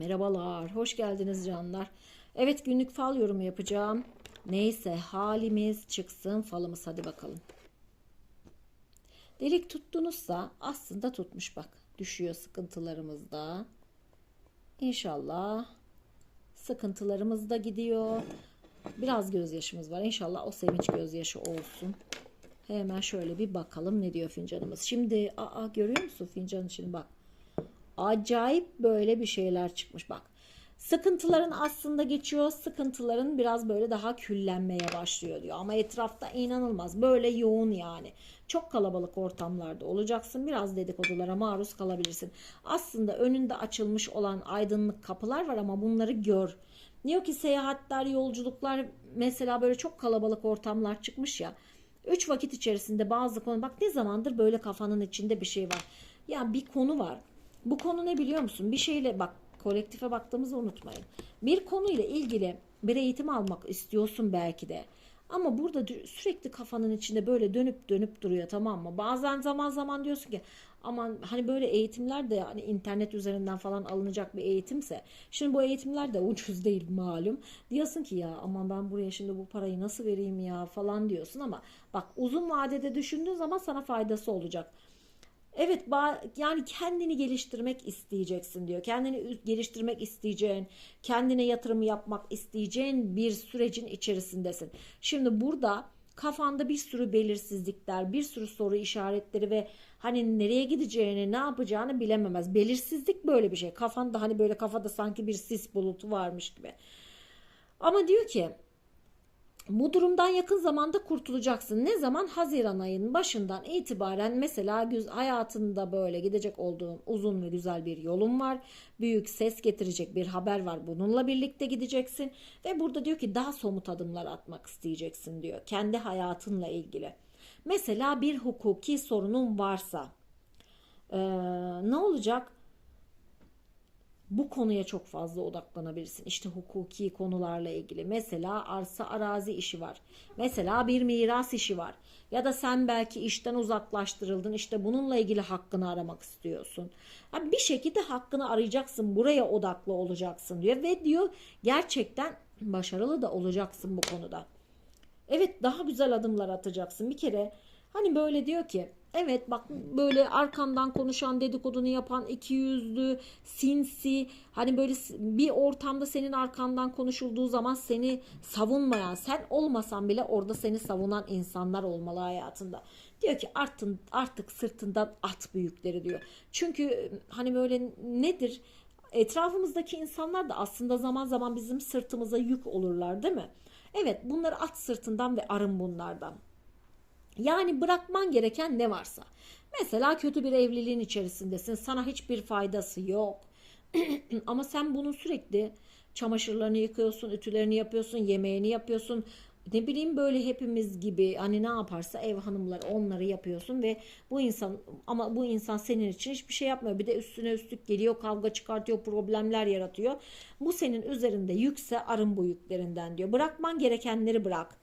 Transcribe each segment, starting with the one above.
Merhabalar, hoş geldiniz canlar. Evet günlük fal yorumu yapacağım. Neyse halimiz çıksın falımız hadi bakalım. Delik tuttunuzsa aslında tutmuş bak. Düşüyor sıkıntılarımız da. İnşallah sıkıntılarımız da gidiyor. Biraz gözyaşımız var. İnşallah o sevinç gözyaşı olsun. Hemen şöyle bir bakalım ne diyor fincanımız. Şimdi aa görüyor musun fincanın içini bak. Acayip böyle bir şeyler çıkmış bak. Sıkıntıların aslında geçiyor. Sıkıntıların biraz böyle daha küllenmeye başlıyor diyor. Ama etrafta inanılmaz. Böyle yoğun yani. Çok kalabalık ortamlarda olacaksın. Biraz dedikodulara maruz kalabilirsin. Aslında önünde açılmış olan aydınlık kapılar var ama bunları gör. Diyor ki seyahatler, yolculuklar mesela böyle çok kalabalık ortamlar çıkmış ya. Üç vakit içerisinde bazı konu bak ne zamandır böyle kafanın içinde bir şey var. Ya bir konu var. Bu konu ne biliyor musun? Bir şeyle bak kolektife baktığımızı unutmayın. Bir konuyla ilgili bir eğitim almak istiyorsun belki de. Ama burada sürekli kafanın içinde böyle dönüp dönüp duruyor tamam mı? Bazen zaman zaman diyorsun ki aman hani böyle eğitimler de hani internet üzerinden falan alınacak bir eğitimse. Şimdi bu eğitimler de ucuz değil malum. Diyorsun ki ya aman ben buraya şimdi bu parayı nasıl vereyim ya falan diyorsun ama bak uzun vadede düşündüğün zaman sana faydası olacak. Evet yani kendini geliştirmek isteyeceksin diyor. Kendini geliştirmek isteyeceğin, kendine yatırım yapmak isteyeceğin bir sürecin içerisindesin. Şimdi burada kafanda bir sürü belirsizlikler, bir sürü soru işaretleri ve hani nereye gideceğini, ne yapacağını bilememez. Belirsizlik böyle bir şey. Kafanda hani böyle kafada sanki bir sis bulutu varmış gibi. Ama diyor ki bu durumdan yakın zamanda kurtulacaksın. Ne zaman? Haziran ayının başından itibaren mesela güz- hayatında böyle gidecek olduğun uzun ve güzel bir yolun var. Büyük ses getirecek bir haber var. Bununla birlikte gideceksin. Ve burada diyor ki daha somut adımlar atmak isteyeceksin diyor. Kendi hayatınla ilgili. Mesela bir hukuki sorunun varsa eee, ne olacak? Bu konuya çok fazla odaklanabilirsin. İşte hukuki konularla ilgili. Mesela arsa arazi işi var. Mesela bir miras işi var. Ya da sen belki işten uzaklaştırıldın. İşte bununla ilgili hakkını aramak istiyorsun. Yani bir şekilde hakkını arayacaksın. Buraya odaklı olacaksın diyor. Ve diyor gerçekten başarılı da olacaksın bu konuda. Evet daha güzel adımlar atacaksın. Bir kere hani böyle diyor ki evet bak böyle arkandan konuşan dedikodunu yapan iki yüzlü sinsi hani böyle bir ortamda senin arkandan konuşulduğu zaman seni savunmayan sen olmasan bile orada seni savunan insanlar olmalı hayatında. Diyor ki artık, artık sırtından at büyükleri diyor. Çünkü hani böyle nedir? Etrafımızdaki insanlar da aslında zaman zaman bizim sırtımıza yük olurlar değil mi? Evet bunları at sırtından ve arın bunlardan. Yani bırakman gereken ne varsa. Mesela kötü bir evliliğin içerisindesin. Sana hiçbir faydası yok. Ama sen bunun sürekli çamaşırlarını yıkıyorsun, ütülerini yapıyorsun, yemeğini yapıyorsun. Ne bileyim böyle hepimiz gibi hani ne yaparsa ev hanımları onları yapıyorsun ve bu insan ama bu insan senin için hiçbir şey yapmıyor. Bir de üstüne üstlük geliyor, kavga çıkartıyor, problemler yaratıyor. Bu senin üzerinde yükse arın bu yüklerinden diyor. Bırakman gerekenleri bırak.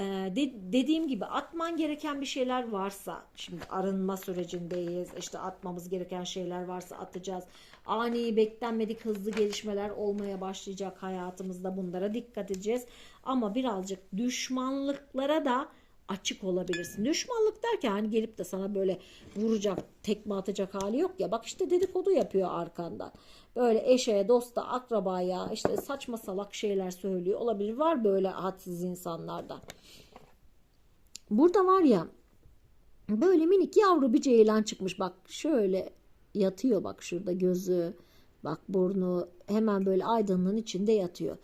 Ee, de- dediğim gibi atman gereken bir şeyler varsa şimdi arınma sürecindeyiz işte atmamız gereken şeyler varsa atacağız ani beklenmedik hızlı gelişmeler olmaya başlayacak hayatımızda bunlara dikkat edeceğiz ama birazcık düşmanlıklara da açık olabilirsin. Düşmanlık derken hani gelip de sana böyle vuracak, tekme atacak hali yok ya. Bak işte dedikodu yapıyor arkandan. Böyle eşe, dosta, akrabaya işte saçma salak şeyler söylüyor. Olabilir. Var böyle hadsiz insanlardan. Burada var ya böyle minik yavru bir ceylan çıkmış. Bak şöyle yatıyor bak şurada gözü. Bak burnu hemen böyle aydınlığın içinde yatıyor.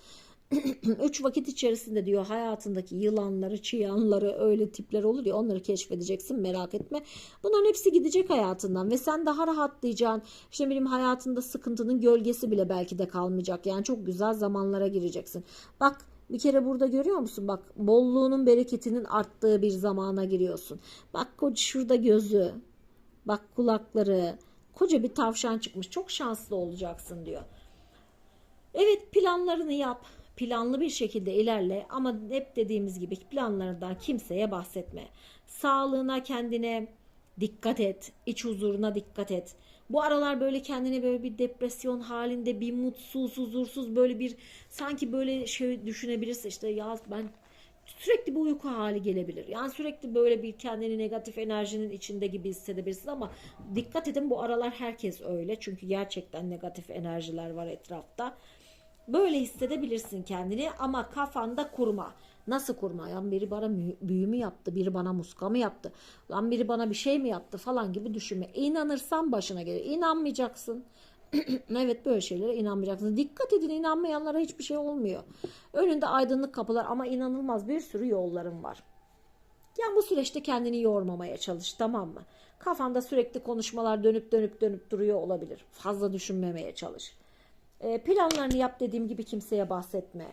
Üç vakit içerisinde diyor hayatındaki yılanları, çıyanları öyle tipler olur ya onları keşfedeceksin merak etme. Bunların hepsi gidecek hayatından ve sen daha rahatlayacaksın. İşte benim hayatında sıkıntının gölgesi bile belki de kalmayacak. Yani çok güzel zamanlara gireceksin. Bak bir kere burada görüyor musun? Bak bolluğunun bereketinin arttığı bir zamana giriyorsun. Bak koca şurada gözü. Bak kulakları. Koca bir tavşan çıkmış. Çok şanslı olacaksın diyor. Evet planlarını yap. Planlı bir şekilde ilerle ama hep dediğimiz gibi planlarından kimseye bahsetme. Sağlığına kendine dikkat et. iç huzuruna dikkat et. Bu aralar böyle kendini böyle bir depresyon halinde bir mutsuz, huzursuz böyle bir sanki böyle şey düşünebilirsin işte ya ben sürekli bir uyku hali gelebilir. Yani sürekli böyle bir kendini negatif enerjinin içinde gibi hissedebilirsin ama dikkat edin bu aralar herkes öyle. Çünkü gerçekten negatif enerjiler var etrafta. Böyle hissedebilirsin kendini ama kafanda kurma. Nasıl kurma? Ya biri bana büyü mü yaptı, biri bana muska mı yaptı, lan biri bana bir şey mi yaptı falan gibi düşünme. İnanırsan başına gelir. İnanmayacaksın. evet böyle şeylere inanmayacaksın. Dikkat edin inanmayanlara hiçbir şey olmuyor. Önünde aydınlık kapılar ama inanılmaz bir sürü yolların var. Yani bu süreçte kendini yormamaya çalış tamam mı? Kafanda sürekli konuşmalar dönüp dönüp dönüp duruyor olabilir. Fazla düşünmemeye çalış. E, planlarını yap dediğim gibi kimseye bahsetme.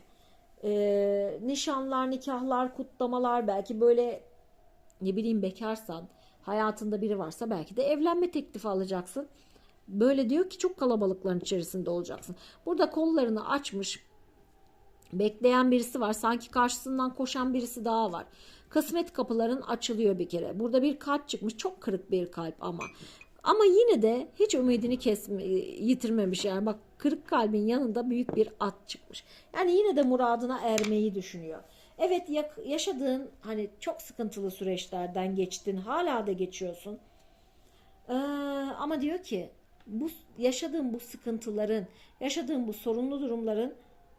E, nişanlar, nikahlar, kutlamalar belki böyle ne bileyim bekarsan hayatında biri varsa belki de evlenme teklifi alacaksın. Böyle diyor ki çok kalabalıkların içerisinde olacaksın. Burada kollarını açmış bekleyen birisi var. Sanki karşısından koşan birisi daha var. Kısmet kapıların açılıyor bir kere. Burada bir kalp çıkmış. Çok kırık bir kalp ama. Ama yine de hiç ümidini kesme, yitirmemiş. Yani bak kırık kalbin yanında büyük bir at çıkmış. Yani yine de muradına ermeyi düşünüyor. Evet yaşadığın hani çok sıkıntılı süreçlerden geçtin. Hala da geçiyorsun. Ee, ama diyor ki bu yaşadığım bu sıkıntıların, yaşadığım bu sorunlu durumların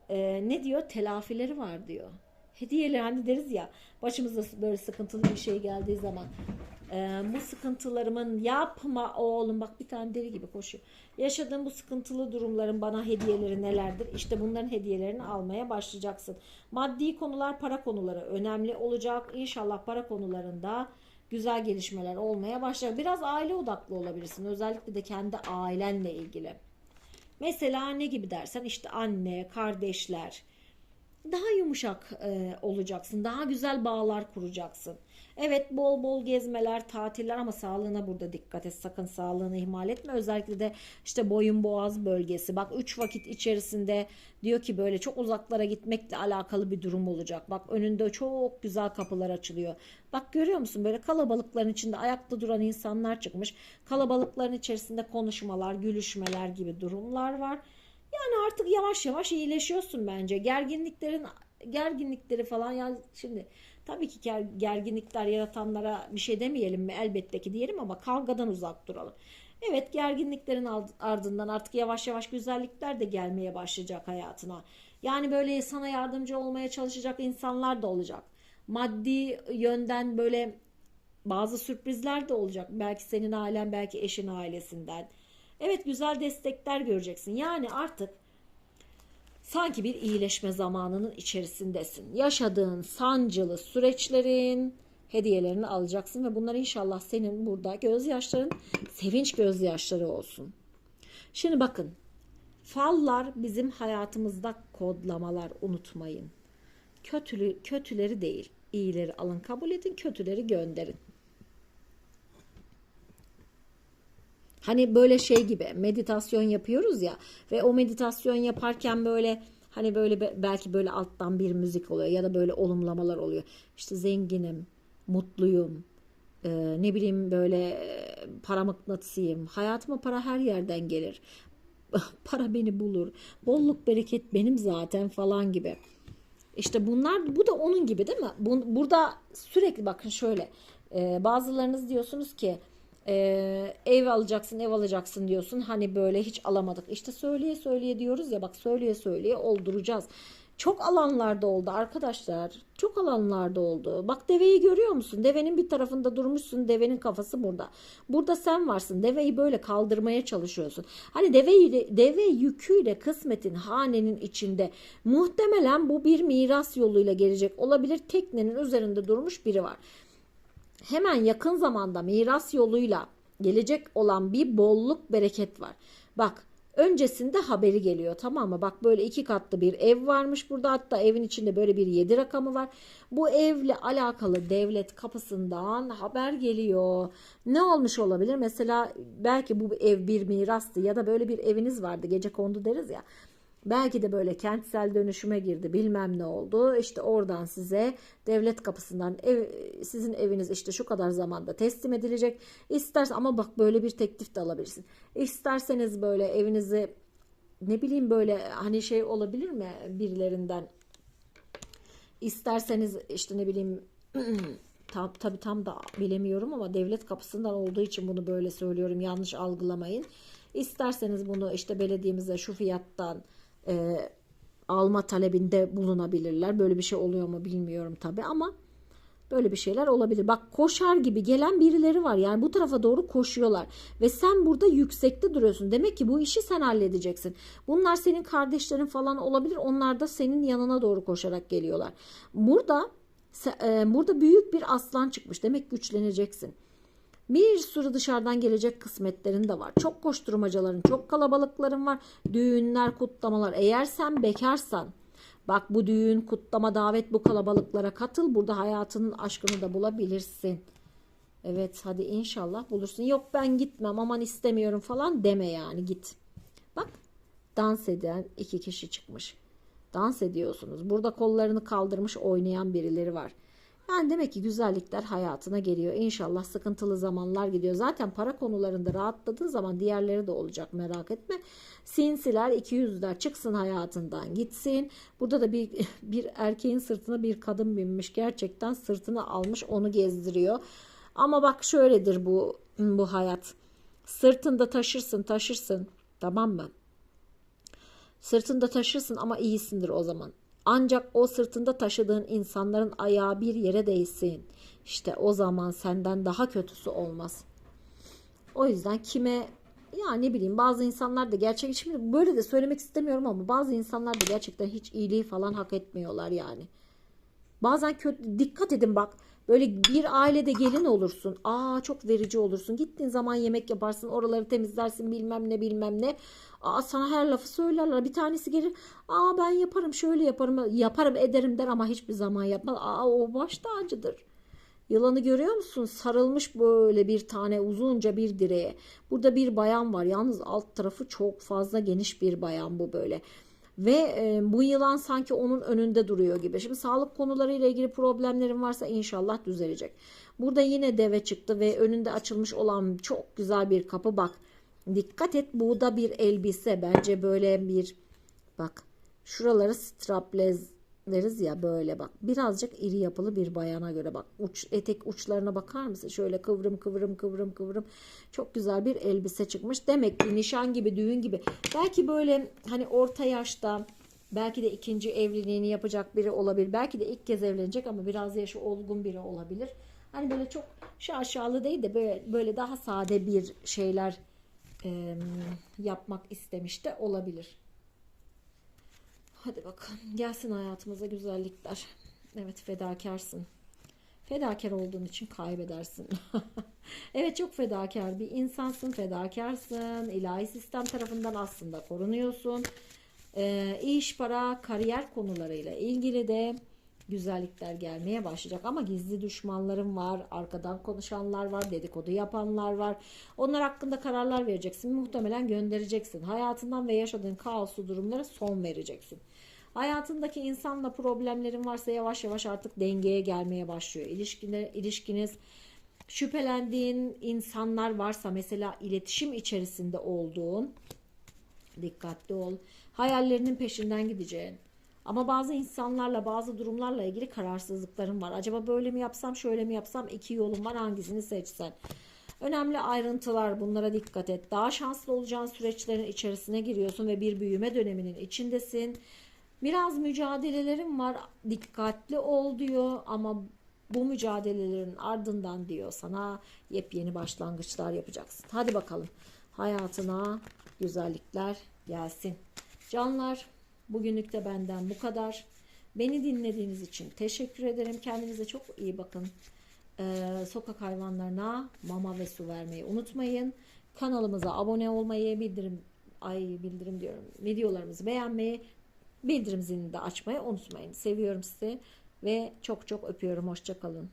e, ne diyor? Telafileri var diyor. Hediyeler hani deriz ya başımıza böyle sıkıntılı bir şey geldiği zaman e, bu sıkıntılarımın yapma oğlum bak bir tane deli gibi koşuyor. Yaşadığım bu sıkıntılı durumların bana hediyeleri nelerdir? İşte bunların hediyelerini almaya başlayacaksın. Maddi konular, para konuları önemli olacak. İnşallah para konularında güzel gelişmeler olmaya başlar. Biraz aile odaklı olabilirsin. Özellikle de kendi ailenle ilgili. Mesela ne gibi dersen işte anne, kardeşler. Daha yumuşak e, olacaksın. Daha güzel bağlar kuracaksın. Evet bol bol gezmeler, tatiller ama sağlığına burada dikkat et. Sakın sağlığını ihmal etme. Özellikle de işte boyun boğaz bölgesi. Bak 3 vakit içerisinde diyor ki böyle çok uzaklara gitmekle alakalı bir durum olacak. Bak önünde çok güzel kapılar açılıyor. Bak görüyor musun böyle kalabalıkların içinde ayakta duran insanlar çıkmış. Kalabalıkların içerisinde konuşmalar, gülüşmeler gibi durumlar var. Yani artık yavaş yavaş iyileşiyorsun bence. Gerginliklerin gerginlikleri falan yani şimdi tabii ki ger- gerginlikler yaratanlara bir şey demeyelim mi? Elbette ki diyelim ama kavgadan uzak duralım. Evet gerginliklerin ard- ardından artık yavaş yavaş güzellikler de gelmeye başlayacak hayatına. Yani böyle sana yardımcı olmaya çalışacak insanlar da olacak. Maddi yönden böyle bazı sürprizler de olacak. Belki senin ailen, belki eşin ailesinden. Evet güzel destekler göreceksin. Yani artık sanki bir iyileşme zamanının içerisindesin. Yaşadığın sancılı süreçlerin hediyelerini alacaksın ve bunlar inşallah senin burada gözyaşların sevinç gözyaşları olsun. Şimdi bakın fallar bizim hayatımızda kodlamalar unutmayın. Kötülü, kötüleri değil iyileri alın kabul edin kötüleri gönderin. Hani böyle şey gibi meditasyon yapıyoruz ya ve o meditasyon yaparken böyle hani böyle be- belki böyle alttan bir müzik oluyor ya da böyle olumlamalar oluyor. İşte zenginim, mutluyum, e, ne bileyim böyle e, para mıknatısıyım. Hayatıma para her yerden gelir. Para beni bulur. Bolluk bereket benim zaten falan gibi. İşte bunlar bu da onun gibi değil mi? Bu, burada sürekli bakın şöyle e, bazılarınız diyorsunuz ki e, ev alacaksın ev alacaksın diyorsun hani böyle hiç alamadık. İşte söyleye söyleye diyoruz ya bak söyleye söyleye olduracağız. Çok alanlarda oldu arkadaşlar. Çok alanlarda oldu. Bak deveyi görüyor musun? Devenin bir tarafında durmuşsun. Devenin kafası burada. Burada sen varsın. Deveyi böyle kaldırmaya çalışıyorsun. Hani deveyi, deve yüküyle kısmetin hanenin içinde muhtemelen bu bir miras yoluyla gelecek olabilir. Teknenin üzerinde durmuş biri var hemen yakın zamanda miras yoluyla gelecek olan bir bolluk bereket var. Bak öncesinde haberi geliyor tamam mı? Bak böyle iki katlı bir ev varmış burada hatta evin içinde böyle bir yedi rakamı var. Bu evle alakalı devlet kapısından haber geliyor. Ne olmuş olabilir? Mesela belki bu ev bir mirastı ya da böyle bir eviniz vardı gece kondu deriz ya. Belki de böyle kentsel dönüşüme girdi bilmem ne oldu. İşte oradan size devlet kapısından ev, sizin eviniz işte şu kadar zamanda teslim edilecek. İstersen ama bak böyle bir teklif de alabilirsin. İsterseniz böyle evinizi ne bileyim böyle hani şey olabilir mi birilerinden İsterseniz işte ne bileyim tam tabii tam da bilemiyorum ama devlet kapısından olduğu için bunu böyle söylüyorum. Yanlış algılamayın. İsterseniz bunu işte belediyemize şu fiyattan e, alma talebinde bulunabilirler. Böyle bir şey oluyor mu bilmiyorum tabii ama Böyle bir şeyler olabilir. Bak koşar gibi gelen birileri var. Yani bu tarafa doğru koşuyorlar. Ve sen burada yüksekte duruyorsun. Demek ki bu işi sen halledeceksin. Bunlar senin kardeşlerin falan olabilir. Onlar da senin yanına doğru koşarak geliyorlar. Burada e, burada büyük bir aslan çıkmış. Demek güçleneceksin. Bir sürü dışarıdan gelecek kısmetlerin de var. Çok koşturmacaların, çok kalabalıkların var. Düğünler, kutlamalar. Eğer sen bekarsan Bak bu düğün, kutlama, davet bu kalabalıklara katıl. Burada hayatının aşkını da bulabilirsin. Evet hadi inşallah bulursun. Yok ben gitmem aman istemiyorum falan deme yani git. Bak dans eden iki kişi çıkmış. Dans ediyorsunuz. Burada kollarını kaldırmış oynayan birileri var. Yani demek ki güzellikler hayatına geliyor. İnşallah sıkıntılı zamanlar gidiyor. Zaten para konularında rahatladığın zaman diğerleri de olacak merak etme. Sinsiler, iki yüzler çıksın hayatından gitsin. Burada da bir, bir erkeğin sırtına bir kadın binmiş. Gerçekten sırtını almış onu gezdiriyor. Ama bak şöyledir bu bu hayat. Sırtında taşırsın taşırsın tamam mı? Sırtında taşırsın ama iyisindir o zaman. Ancak o sırtında taşıdığın insanların ayağı bir yere değsin. İşte o zaman senden daha kötüsü olmaz. O yüzden kime ya ne bileyim bazı insanlar da gerçek şimdi böyle de söylemek istemiyorum ama bazı insanlar da gerçekten hiç iyiliği falan hak etmiyorlar yani. Bazen kötü dikkat edin bak böyle bir ailede gelin olursun. Aa çok verici olursun. Gittiğin zaman yemek yaparsın, oraları temizlersin bilmem ne bilmem ne. Aa sana her lafı söylerler. Bir tanesi gelir. Aa ben yaparım, şöyle yaparım, yaparım ederim der ama hiçbir zaman yapmaz. Aa o baş tacıdır. Yılanı görüyor musun? Sarılmış böyle bir tane uzunca bir direğe. Burada bir bayan var. Yalnız alt tarafı çok fazla geniş bir bayan bu böyle. Ve e, bu yılan sanki onun önünde duruyor gibi. Şimdi sağlık konularıyla ilgili problemlerin varsa inşallah düzelecek. Burada yine deve çıktı ve önünde açılmış olan çok güzel bir kapı bak. Dikkat et bu da bir elbise. Bence böyle bir bak şuraları strapless deriz ya böyle bak. Birazcık iri yapılı bir bayana göre bak. Uç, etek uçlarına bakar mısın? Şöyle kıvrım kıvrım kıvrım kıvrım. Çok güzel bir elbise çıkmış. Demek ki nişan gibi düğün gibi. Belki böyle hani orta yaşta belki de ikinci evliliğini yapacak biri olabilir. Belki de ilk kez evlenecek ama biraz yaşı olgun biri olabilir. Hani böyle çok şaşalı değil de böyle, böyle daha sade bir şeyler e, yapmak istemiş de olabilir. Hadi bakalım. Gelsin hayatımıza güzellikler. Evet fedakarsın. Fedakar olduğun için kaybedersin. evet çok fedakar bir insansın. Fedakarsın. İlahi sistem tarafından aslında korunuyorsun. Ee, iş, para, kariyer konularıyla ilgili de güzellikler gelmeye başlayacak. Ama gizli düşmanların var, arkadan konuşanlar var, dedikodu yapanlar var. Onlar hakkında kararlar vereceksin. Muhtemelen göndereceksin. Hayatından ve yaşadığın kaoslu durumlara son vereceksin. Hayatındaki insanla problemlerin varsa yavaş yavaş artık dengeye gelmeye başlıyor. İlişkine, ilişkiniz şüphelendiğin insanlar varsa mesela iletişim içerisinde olduğun dikkatli ol. Hayallerinin peşinden gideceğin. Ama bazı insanlarla bazı durumlarla ilgili kararsızlıkların var. Acaba böyle mi yapsam şöyle mi yapsam iki yolum var hangisini seçsen. Önemli ayrıntılar bunlara dikkat et. Daha şanslı olacağın süreçlerin içerisine giriyorsun ve bir büyüme döneminin içindesin. Biraz mücadelelerim var. Dikkatli ol diyor ama bu mücadelelerin ardından diyor sana yepyeni başlangıçlar yapacaksın. Hadi bakalım hayatına güzellikler gelsin. Canlar bugünlük de benden bu kadar. Beni dinlediğiniz için teşekkür ederim. Kendinize çok iyi bakın. Ee, sokak hayvanlarına mama ve su vermeyi unutmayın. Kanalımıza abone olmayı, bildirim ay bildirim diyorum. Videolarımızı beğenmeyi, bildirim zilini de açmayı unutmayın. Seviyorum sizi ve çok çok öpüyorum. Hoşçakalın.